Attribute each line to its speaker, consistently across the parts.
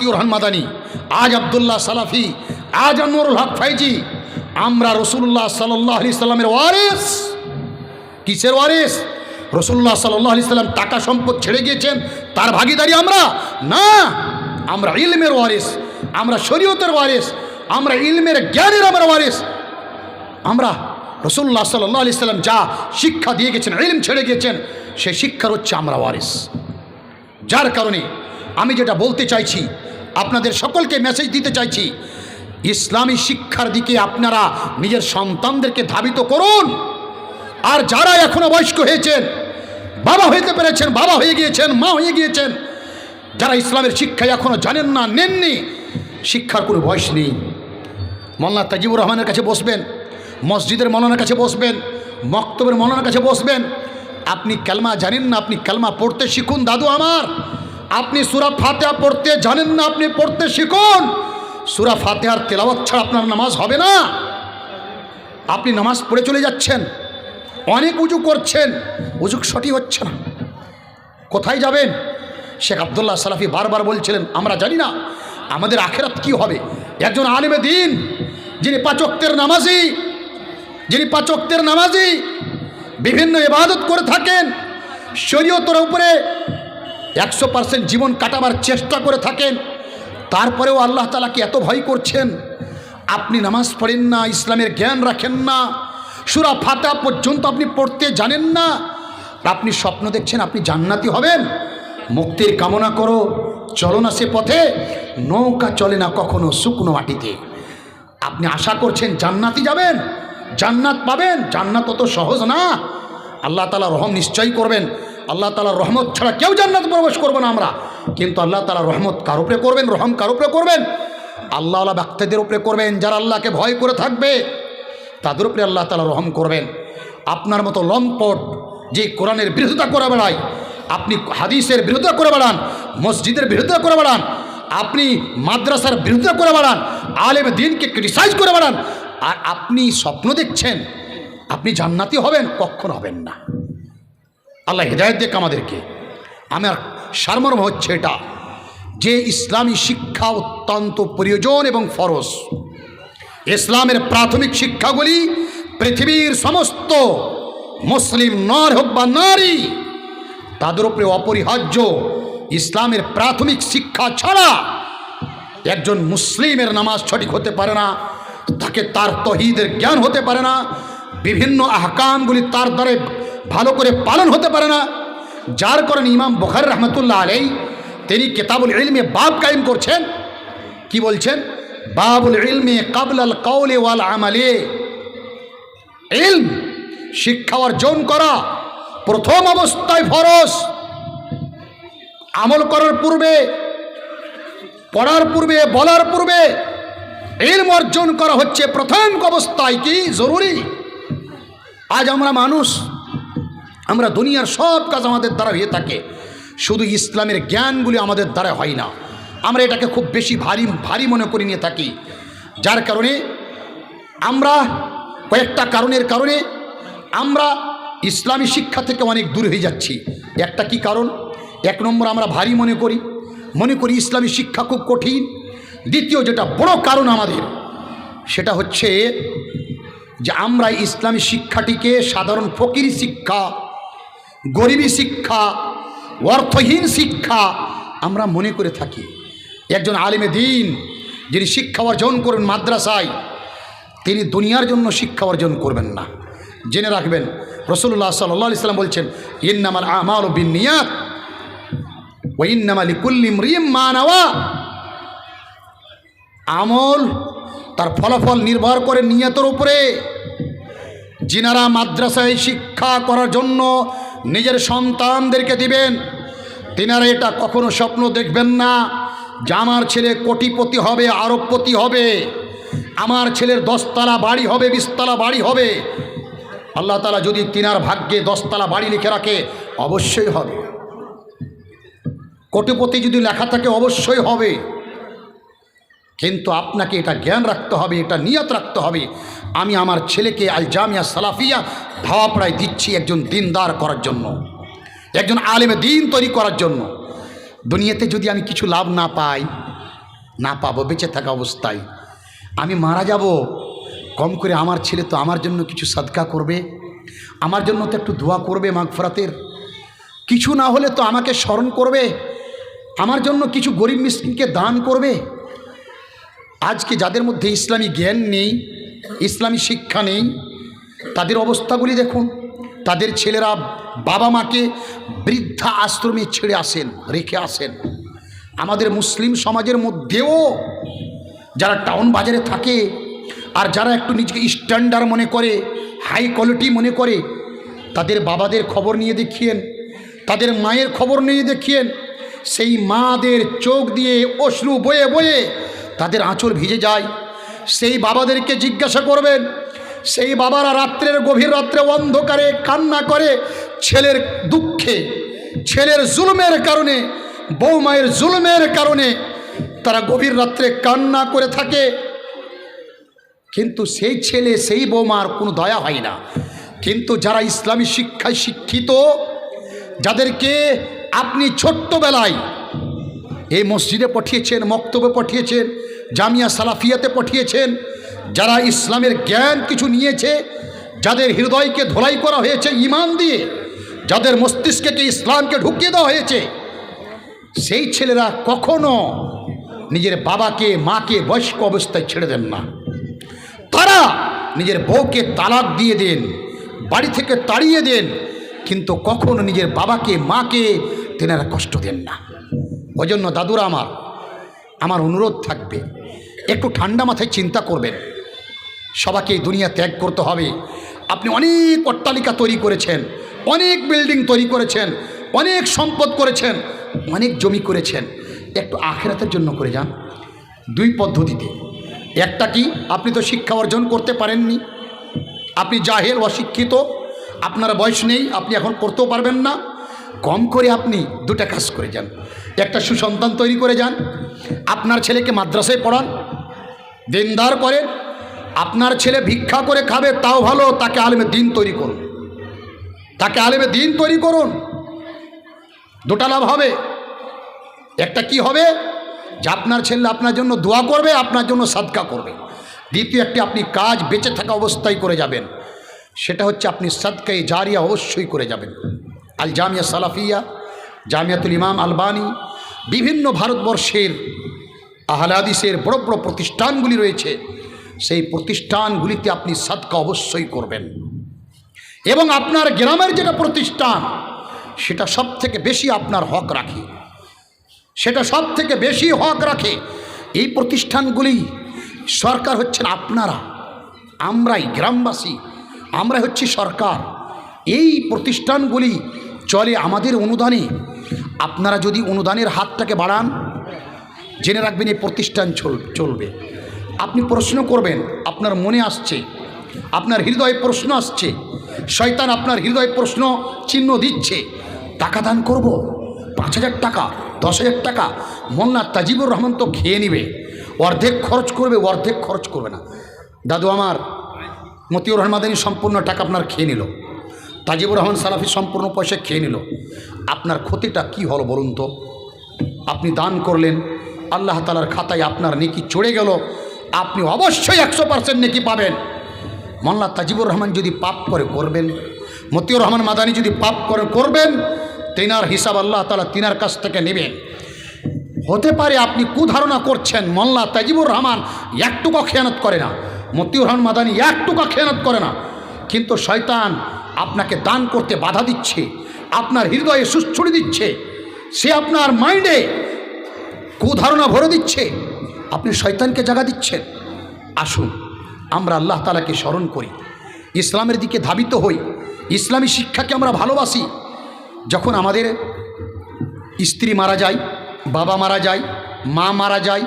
Speaker 1: রহমান মাদানি আজ আবদুল্লাহ সালাফি, আজ আনোয়ারুল হক ফাইজি, আমরা রসুল্লাহ সাল্লাহ আলি সাল্লামের ওয়ারিস। কিসের ওয়ারিস? রসুল্লাহ সাল্লাহ আলি সাল্লাম টাকা সম্পদ ছেড়ে গিয়েছেন, তার ভাগিদারি আমরা? না, আমরা ইলমের ওয়ারিস, আমরা শরীয়তের ওয়ারিস, আমরা ইলমের জ্ঞানের আমরা ওয়ারিস। আমরা রসুল্লাহ সাল্লাহ আলি সাল্লাম যা শিক্ষা দিয়ে গেছেন, ইলম ছেড়ে গিয়েছেন সে শিক্ষার হচ্ছে আমরা ওয়ারিস। যার কারণে আমি যেটা বলতে চাইছি আপনাদের সকলকে মেসেজ দিতে চাইছি। ইসলামী শিক্ষার দিকে আপনারা নিজের সন্তানদেরকে ধাবিত করুন। আর যারা এখনও বয়স্ক হয়েছেন, বাবা হইতে পেরেছেন, বাবা হয়ে গিয়েছেন, মা হয়ে গিয়েছেন, যারা ইসলামের শিক্ষা এখনও জানেন না, নেননি, শিক্ষার কোনো বয়স নেই। মোল্লা তাজিবুর রহমানের কাছে বসবেন, মসজিদের মৌলানার কাছে বসবেন, মক্তবের মৌলানার কাছে বসবেন। আপনি কালমা জানেন না, আপনি কালমা পড়তে শিখুন, দাদু আমার। আপনি সুরা ফাতেহা পড়তে জানেন না, আপনি পড়তে শিখুন। সুরা ফাতেহার তেলাওয়াত ছাড়া আপনার নামাজ হবে না। আপনি নামাজ পড়ে চলে যাচ্ছেন, অনেক উজু করছেন, উজু সঠিক হচ্ছে না। কোথায় যাবেন? শেখ আবদুল্লাহ সালাফি বারবার বলছিলেন, আমরা জানি না, আমাদের আখেরাত কি হবে? একজন আলিমে দিন, যিনি পাচকদের নামাজি, যিনি পাচকদের নামাজি, বিভিন্ন ইবাদত করে থাকেন, শরীয়তের উপরে একশো পার্সেন্ট জীবন কাটাবার চেষ্টা করে থাকেন, তারপরেও আল্লাহ তালাকে এত ভয় করছেন? আপনি নামাজ পড়েন না, ইসলামের জ্ঞান রাখেন না, সুরা ফাতা পর্যন্ত আপনি পড়তে জানেন না, আপনি স্বপ্ন দেখছেন আপনি জান্নাতি হবেন। মুক্তির কামনা করো, চলো না সে পথে, নৌকা চলে না কখনো শুকনো মাটিতে। আপনি আশা করছেন জান্নাতি যাবেন, জান্নাত পাবেন, জান্নাত অত সহজ না। আল্লাহ তালা রহম নিশ্চয়ই করবেন। আল্লাহ তালা রহমত ছাড়া কেউ জান্নাত প্রবেশ করব না আমরা। কিন্তু আল্লাহ তালা রহমত কার উপরে করবেন? রহম কার উপরে করবেন? আল্লাহ আল্লাহ ব্যক্তিদের উপরে করবেন। যারা আল্লাহকে ভয় করে থাকবে, তাদের উপরে আল্লাহ তালা রহম করবেন। আপনার মতো লম্পট যে কোরআনের বিরোধিতা করে বেড়ায়, আপনি হাদিসের বিরোধিতা করে বেড়ান, মসজিদের বিরোধিতা করে বেড়ান, আপনি মাদ্রাসার বিরোধিতা করে বেড়ান, আলেম দিনকে ক্রিটিসাইজ করে বেড়ান, আর আপনি স্বপ্ন দেখছেন আপনি জান্নাতি হবেন, কখন হবেন না। আল্লাহ হেদায়ত দেখ আমাদেরকে। আমার সারমর্ম হচ্ছে এটা যে ইসলামী শিক্ষা অত্যন্ত প্রয়োজন এবং ফরস ইসলামের প্রাথমিক শিক্ষাগুলি পৃথিবীর সমস্ত মুসলিম নর হোক বা নারী, তাদের উপরে অপরিহার্য ইসলামের প্রাথমিক শিক্ষা ছাড়া একজন মুসলিমের নামাজ সঠিক হতে পারে না, তাকে তার তহিদের জ্ঞান হতে পারে না বিভিন্ন আহকামগুলি তার দ্বারে ভালো করে পালন হতে পারে না। যার কারণে ইমাম বখার রহমতুল্লাহ আলাই তিনি কেতাবুল ইলমে বাব কায়েম করছেন। কি বলছেন? বাবুল ইলমে কাবলাল কৌলে ওয়াল আমালে। ইলম, শিক্ষা অর্জন করা প্রথম অবস্থায় ফরস আমল করার পূর্বে, পড়ার পূর্বে, বলার পূর্বে ইলম অর্জন করা হচ্ছে প্রথম অবস্থায় কি? জরুরি। আজ আমরা মানুষ, আমরা দুনিয়ার সব কাজ আমাদের দ্বারা হয়ে থাকে। শুধু ইসলামের জ্ঞানগুলি আমাদের দ্বারা হয় না। আমরা এটাকে খুব বেশি ভারী ভারী মনে করে নিয়ে থাকি। যার কারণে আমরা কয়েকটা কারণের কারণে আমরা ইসলামী শিক্ষা থেকে অনেক দূর হয়ে যাচ্ছি। একটা কি কারণ? এক নম্বর আমরা ভারী মনে করি। মনে করি ইসলামী শিক্ষা খুব কঠিন। দ্বিতীয় যেটা বড় কারণ আমাদের, সেটা হচ্ছে যে আমরা ইসলামী শিক্ষাটিকে সাধারণ ফকিরি শিক্ষা, গরিবী শিক্ষা, অর্থহীন শিক্ষা আমরা মনে করে থাকি। একজন আলিমে দিন যিনি শিক্ষা অর্জন করবেন মাদ্রাসায়, তিনি দুনিয়ার জন্য শিক্ষা অর্জন করবেন না। জেনে রাখবেন রসুল্লাহ সাল্লাহ ইসলাম বলছেন, ইন্নামাল আমাল বিন নিয়াত ও ইন্নামাল কুল্লিম রিম মানাওয়া আমল তার ফলাফল নির্ভর করে নিয়তের উপরে। যিনারা মাদ্রাসায় শিক্ষা করার জন্য নিজের সন্তানদেরকে দিবেন। তিনারা এটা কখনো স্বপ্ন দেখবেন না যে আমার ছেলে কোটিপতি হবে, আরবপতি হবে, আমার ছেলের দশতলা বাড়ি হবে, বিশতলা বাড়ি হবে। আল্লাহ তালা যদি তিনার ভাগ্যে দশতলা বাড়ি লিখে রাখে, অবশ্যই হবে। কোটিপতি যদি লেখা থাকে, অবশ্যই হবে। কিন্তু আপনাকে এটা জ্ঞান রাখতে হবে, এটা নিয়ত রাখতে হবে। আমি আমার ছেলেকে আল জামিয়া সালাফিয়া ধাওয়াপড়ায় দিচ্ছি একজন দিনদার করার জন্য, একজন আলেমে দিন তৈরি করার জন্য। দুনিয়াতে যদি আমি কিছু লাভ না পাই, না পাবো, বেঁচে থাকা অবস্থায়, আমি মারা যাব, কম করে আমার ছেলে তো আমার জন্য কিছু সদকা করবে, আমার জন্য তো একটু দোয়া করবে মাগফরাতের। কিছু না হলে তো আমাকে স্মরণ করবে, আমার জন্য কিছু গরিব মিসকিনকে দান করবে। আজকে যাদের মধ্যে ইসলামী জ্ঞান নেই, ইসলামী শিক্ষা নেই, তাদের অবস্থাগুলি দেখুন। তাদের ছেলেরা বাবা মাকে বৃদ্ধা আশ্রমে ছেড়ে আসেন, রেখে আসেন। আমাদের মুসলিম সমাজের মধ্যেও যারা টাউন বাজারে থাকে আর যারা একটু নিজেকে স্ট্যান্ডার্ড মনে করে, হাই কোয়ালিটি মনে করে, তাদের বাবাদের খবর নিয়ে দেখিয়েন, তাদের মায়ের খবর নিয়ে দেখিয়েন, সেই মাদের চোখ দিয়ে অশ্রু বয়ে বয়ে তাদের আঁচল ভিজে যায়। সেই বাবাদেরকে জিজ্ঞাসা করবেন, সেই বাবারা রাত্রের গভীর রাত্রে অন্ধকারে কান্না করে ছেলের দুঃখে, ছেলের জুলুমের কারণে বউ মায়ের জুলুমের কারণে তারা গভীর রাত্রে কান্না করে থাকে। কিন্তু সেই ছেলে, সেই বৌমার কোনো দয়া হয় না। কিন্তু যারা ইসলামী শিক্ষায় শিক্ষিত, যাদেরকে আপনি ছোট্টবেলায় এই মসজিদে পাঠিয়েছেন, মক্তবে পাঠিয়েছেন, জামিয়া সালাফিয়াতে পাঠিয়েছেন, যারা ইসলামের জ্ঞান কিছু নিয়েছে, যাদের হৃদয়কে ধোলাই করা হয়েছে ইমান দিয়ে, যাদের মস্তিষ্কে ইসলামকে ঢুকিয়ে দেওয়া হয়েছে, সেই ছেলেরা কখনো নিজের বাবাকে, মাকে বয়স্ক অবস্থায় ছেড়ে দেন না। তারা নিজের বউকে তালাক দিয়ে দেন, বাড়ি থেকে তাড়িয়ে দেন, কিন্তু কখনো নিজের বাবাকে, মাকে তেনারা কষ্ট দেন না। ওই জন্য দাদুরা আমার আমার অনুরোধ থাকবে, একটু ঠান্ডা মাথায় চিন্তা করবেন। সবাকে এই দুনিয়া ত্যাগ করতে হবে। আপনি অনেক অট্টালিকা তৈরি করেছেন, অনেক বিল্ডিং তৈরি করেছেন, অনেক সম্পদ করেছেন, অনেক জমি করেছেন। একটু আখেরাতের জন্য করে যান। দুই পদ্ধতিতে। একটা কি, আপনি তো শিক্ষা অর্জন করতে পারেননি। আপনি জাহেল, অশিক্ষিত, আপনার বয়স নেই, আপনি এখন করতেও পারবেন না। কম করে আপনি দুটা কাজ করে যান। একটা সুসন্তান তৈরি করে যান, আপনার ছেলেকে মাদ্রাসায় পড়ান, দিনদার করেন, আপনার ছেলে ভিক্ষা করে খাবে, তাও ভালো, তাকে আলেমে দিন তৈরি করুন। তাকে আলেমে দিন তৈরি করুন। দুটা লাভ হবে। একটা কি হবে? যে আপনার ছেলে আপনার জন্য দোয়া করবে, আপনার জন্য সাদকা করবে। দ্বিতীয় একটি, আপনি কাজ বেঁচে থাকা অবস্থায় করে যাবেন। সেটা হচ্ছে আপনি সাদকাই জারিয়া অবশ্যই করে যাবেন। আল জামিয়া সালাফিয়া, জামিয়াতুল ইমাম আলবানি, বিভিন্ন ভারতবর্ষের আহলাদিসের বড় বড় প্রতিষ্ঠানগুলি রয়েছে। সেই প্রতিষ্ঠানগুলিতে আপনি সাদকা অবশ্যই করবেন। এবং আপনার গ্রামের যেটা প্রতিষ্ঠান, সেটা সব থেকে বেশি আপনার হক রাখে। সেটা সব থেকে বেশি হক রাখে। এই প্রতিষ্ঠানগুলি সরকার হচ্ছেন আপনারা, আমরাই গ্রামবাসী আমরা হচ্ছি সরকার। এই প্রতিষ্ঠানগুলি চলে আমাদের অনুদানে। আপনারা যদি অনুদানের হাতটাকে বাড়ান, জেনে রাখবেন এই প্রতিষ্ঠান চল- চলবে। আপনি প্রশ্ন করবেন, আপনার মনে আসছে। আপনার হৃদয়ে প্রশ্ন আসছে। শয়তান আপনার হৃদয়ে প্রশ্ন চিহ্ন দিচ্ছে। টাকা দান করব, পাঁচ হাজার টাকা, দশ হাজার টাকা। মোল্লা তাজিবুর রহমান তো খেয়ে নিবে। অর্ধেক খরচ করবে, অর্ধেক খরচ করবে না। দাদু আমার, মতিউর রহমাদানি সম্পূর্ণ টাকা আপনার খেয়ে নিল। তাজিবুর রহমান সালাফি সম্পূর্ণ পয়সা খেয়ে নিল। আপনার ক্ষতিটা কি হলো বলুন তো? আপনি দান করলেন, আল্লাহ তালার খাতায় আপনার নেকি চড়ে গেল, আপনি অবশ্যই একশো পার্সেন্ট নেকি পাবেন। মোল্লা তাজিবুর রহমান যদি পাপ করে করবেন, মতিউর রহমান মাদানি যদি পাপ করে করবেন, তেনার হিসাব আল্লাহ তালা তিনার কাছ থেকে নেবেন। হতে পারে আপনি কুধারণা করছেন মোল্লা তাজিবুর রহমান একটুকু খেয়ানত করে না, মতিউর রহমান মাদানি একটুকু খেয়ানত করে না, কিন্তু শয়তান আপনাকে দান করতে বাধা দিচ্ছে, আপনার হৃদয়ে সুস্থুড়ি দিচ্ছে, সে আপনার মাইন্ডে কুধারণা ভরে দিচ্ছে, আপনি শয়তানকে জাগা দিচ্ছেন। আসুন, আমরা আল্লাহ তালাকে স্মরণ করি। ইসলামের দিকে ধাবিত হই, ইসলামী শিক্ষাকে আমরা ভালোবাসি। যখন আমাদের স্ত্রী মারা যায়, বাবা মারা যায়, মা মারা যায়,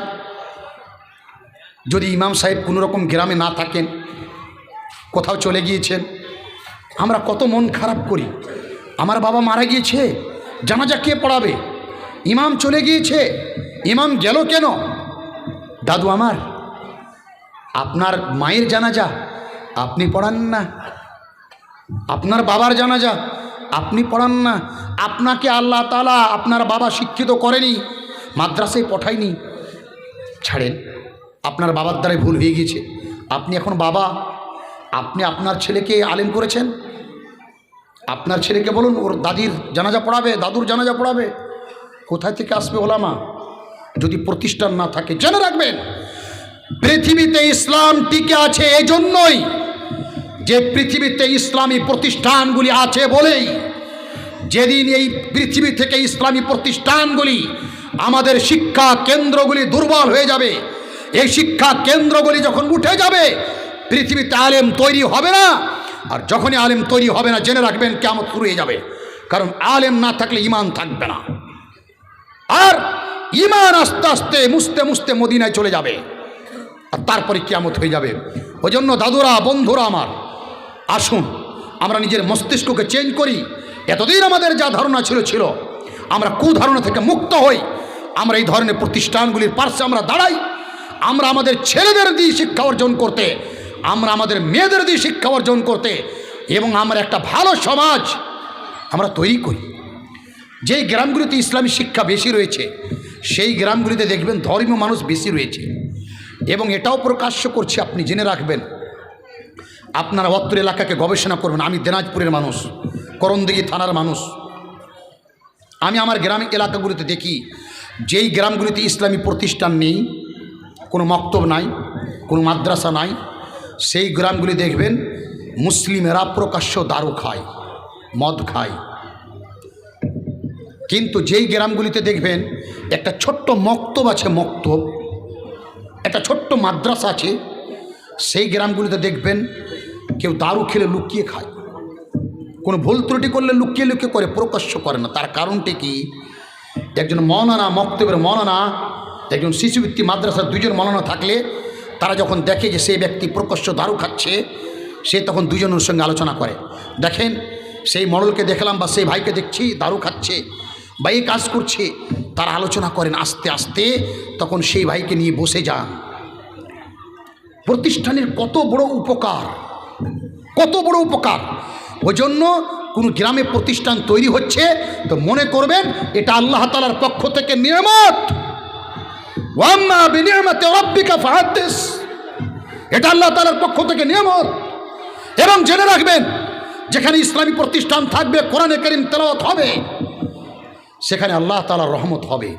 Speaker 1: যদি ইমাম সাহেব কোনো রকম গ্রামে না থাকেন, কোথাও চলে গিয়েছেন আমরা কত মন খারাপ করি। আমার বাবা মারা গিয়েছে, জানাজা কে পড়াবে? ইমাম চলে গিয়েছে, ইমাম গেল কেন? দাদু আমার, আপনার মায়ের জানাজা আপনি পড়ান না। আপনার বাবার জানাজা আপনি পড়ান না। আপনাকে আল্লাহ তালা আপনার বাবা শিক্ষিত করেনি, মাদ্রাসায় পঠায়নি। ছাড়েন, আপনার বাবার দ্বারাই ভুল হয়ে গিয়েছে। আপনি এখন বাবা, আপনি আপনার ছেলেকে আলেম করেছেন? আপনার ছেলেকে বলুন, ওর দাদির জানাজা পড়াবে, দাদুর জানাজা পড়াবে। কোথায় থেকে আসবে ওলামা? যদি প্রতিষ্ঠান না থাকে, জেনে রাখবেন, পৃথিবীতে ইসলাম টিকে আছে এই জন্যই যে পৃথিবীতে ইসলামী প্রতিষ্ঠানগুলি আছে বলেই যেদিন এই পৃথিবী থেকে ইসলামী প্রতিষ্ঠানগুলি আমাদের শিক্ষা কেন্দ্রগুলি দুর্বল হয়ে যাবে, এই শিক্ষা কেন্দ্রগুলি যখন উঠে যাবে, পৃথিবীতে আলেম তৈরি হবে না। আর যখনই আলেম তৈরি হবে না, জেনে রাখবেন কেমন শুরু হয়ে যাবে। কারণ আলেম না থাকলে ইমান থাকবে না। আর ইমান আস্তে আস্তে, মুছতে মুছতে মদিনায় চলে যাবে। আর তারপরে কিয়ামত হয়ে যাবে। ওই জন্য দাদুরা, বন্ধুরা আমার, আসুন, আমরা নিজের মস্তিষ্ককে চেঞ্জ করি। এতদিন আমাদের যা ধারণা ছিল ছিল। আমরা কুধারণা থেকে মুক্ত হই। আমরা এই ধরনের প্রতিষ্ঠানগুলির পার্শ্বে আমরা দাঁড়াই। আমরা আমাদের ছেলেদের দিয়ে শিক্ষা অর্জন করতে আমরা আমাদের মেয়েদের দিয়ে শিক্ষা অর্জন করতে এবং আমরা একটা ভালো সমাজ আমরা তৈরি করি। যেই গ্রামগুলিতে ইসলামী শিক্ষা বেশি রয়েছে, সেই গ্রামগুলিতে দেখবেন ধর্মীয় মানুষ বেশি রয়েছে। এবং এটাও প্রকাশ্য করছি, আপনি জেনে রাখবেন। আপনারা অত্র এলাকাকে গবেষণা করবেন, আমি দিনাজপুরের মানুষ, করণদিঘি থানার মানুষ। আমি আমার গ্রামীণ এলাকাগুলিতে দেখি, যেই গ্রামগুলিতে ইসলামী প্রতিষ্ঠান নেই, কোনো মক্তব নাই, কোনো মাদ্রাসা নাই সেই গ্রামগুলি দেখবেন মুসলিমেরা প্রকাশ্য দারু খায়, মদ খায়। কিন্তু যেই গ্রামগুলিতে দেখবেন একটা ছোট্ট মক্তব আছে, মক্তব, একটা ছোট্ট মাদ্রাসা আছে, সেই গ্রামগুলিতে দেখবেন কেউ দারু খেলে লুকিয়ে খায়। কোনো ভুল ত্রুটি করলে লুকিয়ে লুকিয়ে করে, প্রকাশ্য করে না। তার কারণটি কি? একজন মৌলানা মক্তবের মৌলানা একজন শিশুবৃত্তি মাদ্রাসার দুজন মৌলানা থাকলে তারা যখন দেখে যে সেই ব্যক্তি প্রকাশ্য দারু খাচ্ছে, সে তখন দুজনের সঙ্গে আলোচনা করে। দেখেন, সেই মডলকে দেখলাম বা সেই ভাইকে দেখছি, দারু খাচ্ছে, বা এই কাজ করছে। তারা আলোচনা করেন আস্তে আস্তে, তখন সেই ভাইকে নিয়ে বসে যান। প্রতিষ্ঠানের কত বড় উপকার, কত বড় উপকার। ওই জন্য কোনো গ্রামে প্রতিষ্ঠান তৈরি হচ্ছে, তো মনে করবেন, এটা আল্লাহ তালার পক্ষ থেকে নিয়ামত। ওয়াম্মা বিনিয়ামতে রব্বিকা ফাহাদ্দিস। এটা আল্লাহ তালার পক্ষ থেকে নিয়ামত। এবং জেনে রাখবেন, যেখানে ইসলামী প্রতিষ্ঠান থাকবে, কোরআনে করিম তেলাওয়াত হবে, সেখানে আল্লাহ তালার রহমত হবে।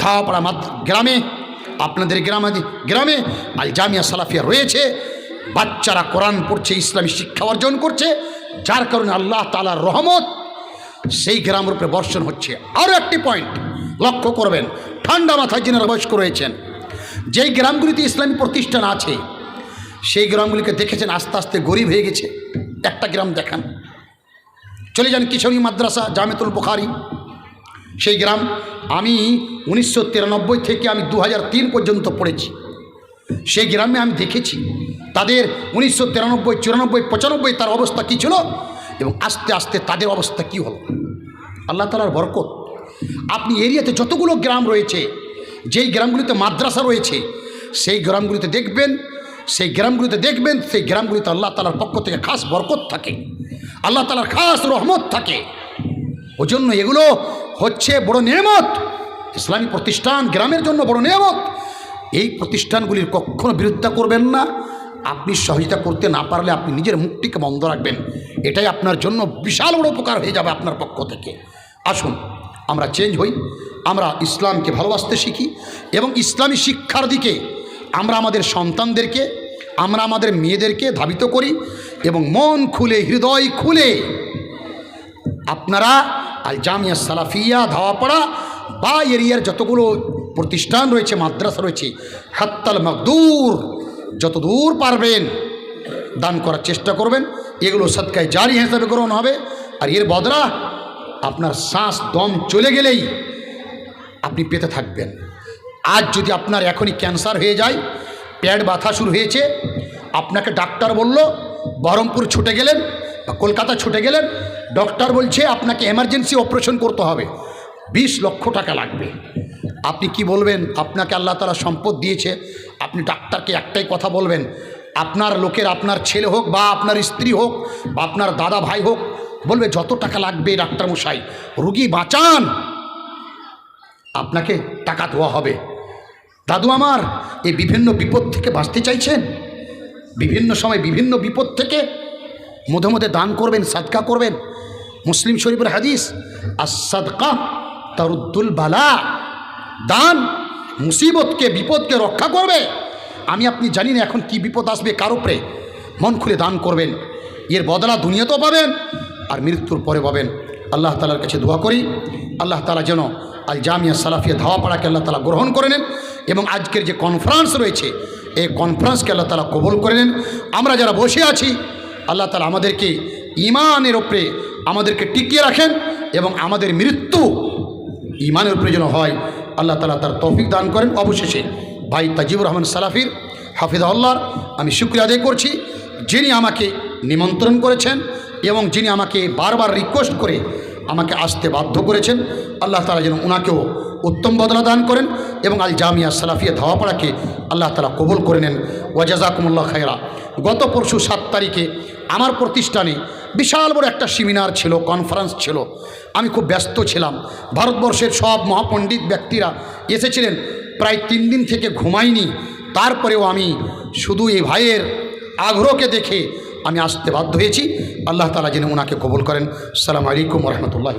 Speaker 1: ঠাপাড়া গ্রামে, আপনাদের গ্রামে গ্রামে আল জামিয়া সালাফিয়া রয়েছে, বাচ্চারা কোরআন পড়ছে, ইসলামী শিক্ষা অর্জন করছে, যার কারণে আল্লাহ তালার রহমত, সেই গ্রামের উপরে বর্ষণ হচ্ছে। আরও একটি পয়েন্ট লক্ষ্য করবেন, ঠান্ডা মাথায় যিনারা বয়স্ক রয়েছেন, যেই গ্রামগুলিতে ইসলামী প্রতিষ্ঠান আছে, সেই গ্রামগুলিকে দেখেছেন, আস্তে আস্তে গরিব হয়ে গেছে। একটা গ্রাম দেখান। চলে যান কিশোরী মাদ্রাসা, জামেতুল বুখারি। সেই গ্রাম আমি উনিশশো তিরানব্বই থেকে আমি দু হাজার তিন পর্যন্ত পড়েছি। সেই গ্রামে আমি দেখেছি, তাদের উনিশশো তিরানব্বই, চুরানব্বই, পঁচানব্বই তার অবস্থা কী ছিল এবং আস্তে আস্তে তাদের অবস্থা কী হলো। আল্লাহ তালার বরকত। আপনি এরিয়াতে যতগুলো গ্রাম রয়েছে, যেই গ্রামগুলিতে মাদ্রাসা রয়েছে, সেই গ্রামগুলিতে দেখবেন, সেই গ্রামগুলিতে দেখবেন, সেই গ্রামগুলিতে আল্লাহ তালার পক্ষ থেকে খাস বরকত থাকে, আল্লাহ তালার খাস রহমত থাকে। ওই জন্য এগুলো হচ্ছে বড় নিয়ামত। ইসলামী প্রতিষ্ঠান গ্রামের জন্য বড় নিয়ামত। এই প্রতিষ্ঠানগুলির কখনো বিরোধিতা করবেন না। আপনি সহযোগিতা করতে না পারলে আপনি নিজের মুখটিকে বন্ধ রাখবেন। এটাই আপনার জন্য বিশাল বড় উপকার হয়ে যাবে আপনার পক্ষ থেকে। আসুন। আমরা চেঞ্জ হই, আমরা ইসলামকে ভালোবাসতে শিখি এবং ইসলামী শিক্ষার দিকে আমরা আমাদের সন্তানদেরকে, আমরা আমাদের মেয়েদেরকে ধাবিত করি এবং মন খুলে, হৃদয় খুলে আপনারা আল জামিয়া সালাফিয়া, ধাওয়াপাড়া বা এরিয়ার যতগুলো প্রতিষ্ঠান রয়েছে, মাদ্রাসা রয়েছে, হাত্তাল মকদুর যত দূর পারবেন দান করার চেষ্টা করবেন। এগুলো সৎকায় জারি হিসাবে গ্রহণ হবে। আর এর বদলা আপনার শ্বাস, দম চলে গেলেই আপনি পেতে থাকবেন। আজ যদি আপনার এখনই ক্যান্সার হয়ে যায়, প্যাড ব্যথা শুরু হয়েছে, আপনাকে ডাক্তার বলল, বহরমপুর ছুটে গেলেন বা কলকাতা ছুটে গেলেন। ডক্টর বলছে, আপনাকে এমার্জেন্সি অপারেশন করতে হবে। বিশ লক্ষ টাকা লাগবে। আপনি কি বলবেন? আপনাকে আল্লাহ তালা সম্পদ দিয়েছে। আপনি ডাক্তারকে একটাই কথা বলবেন, আপনার লোকের আপনার ছেলে হোক বা আপনার স্ত্রী হোক বা আপনার দাদা ভাই হোক বলবে, যত টাকা লাগবে, ডাক্তার মশাই, রুগী বাঁচান। আপনাকে টাকা দেওয়া হবে। দাদু আমার এই বিভিন্ন বিপদ থেকে বাঁচতে চাইছেন? বিভিন্ন সময় বিভিন্ন বিপদ থেকে মধ্যে মধ্যে দান করবেন, সাদকা করবেন। মুসলিম শরীফের হাদিস আর সাদকা তারুদ্দুল বালা। দান মুসিবতকে, বিপদকে রক্ষা করবে। আমি আপনি জানি না এখন কি বিপদ আসবে, কার উপরে মন খুলে দান করবেন। এর বদলা দুনিয়াতেও পাবেন আর মৃত্যুর পরে পাবেন। আল্লাহ তালার কাছে দোয়া করি। আল্লাহ তালা যেন আল জামিয়া সালাফিয়া ধাওয়াপাড়াকে আল্লাহ তালা গ্রহণ করে নেন এবং আজকের যে কনফারেন্স রয়েছে, এই কনফারেন্সকে আল্লাহ তালা কবল করে নেন। আমরা যারা বসে আছি, আল্লাহ তালা আমাদেরকে ইমানের ওপরে আমাদেরকে টিকিয়ে রাখেন এবং আমাদের মৃত্যু ইমানের উপরে যেন হয়, আল্লাহ তালা তার তৌফিক দান করেন। অবশেষে ভাই তাজিবুর রহমান সালাফির হাফিজ আল্লাহর আমি শুক্রিয়া আদায় করছি। যিনি আমাকে নিমন্ত্রণ করেছেন এবং যিনি আমাকে বারবার রিকোয়েস্ট করে আমাকে আসতে বাধ্য করেছেন, আল্লাহ তালা যেন ওনাকেও উত্তম বদলা দান করেন এবং আল জামিয়া সালাফিয়া ধাওয়াপাড়াকে আল্লাহ তালা কবুল করে নেন। ওয়াজাজাকুমুল্লাহ খায়রা। গত পরশু সাত তারিখে আমার প্রতিষ্ঠানে বিশাল বড় একটা সেমিনার ছিল কনফারেন্স ছিল। আমি খুব ব্যস্ত ছিলাম। ভারতবর্ষের সব মহাপণ্ডিত ব্যক্তিরা এসেছিলেন। প্রায় তিন দিন থেকে ঘুমাইনি। তারপরেও আমি শুধু এই ভাইয়ের আগ্রহকে দেখে আমি আসতে বাধ্য হয়েছি। আল্লাহ তালা যেন ওনাকে কবুল করেন। সালাম আলাইকুম রহমতুল্লাহ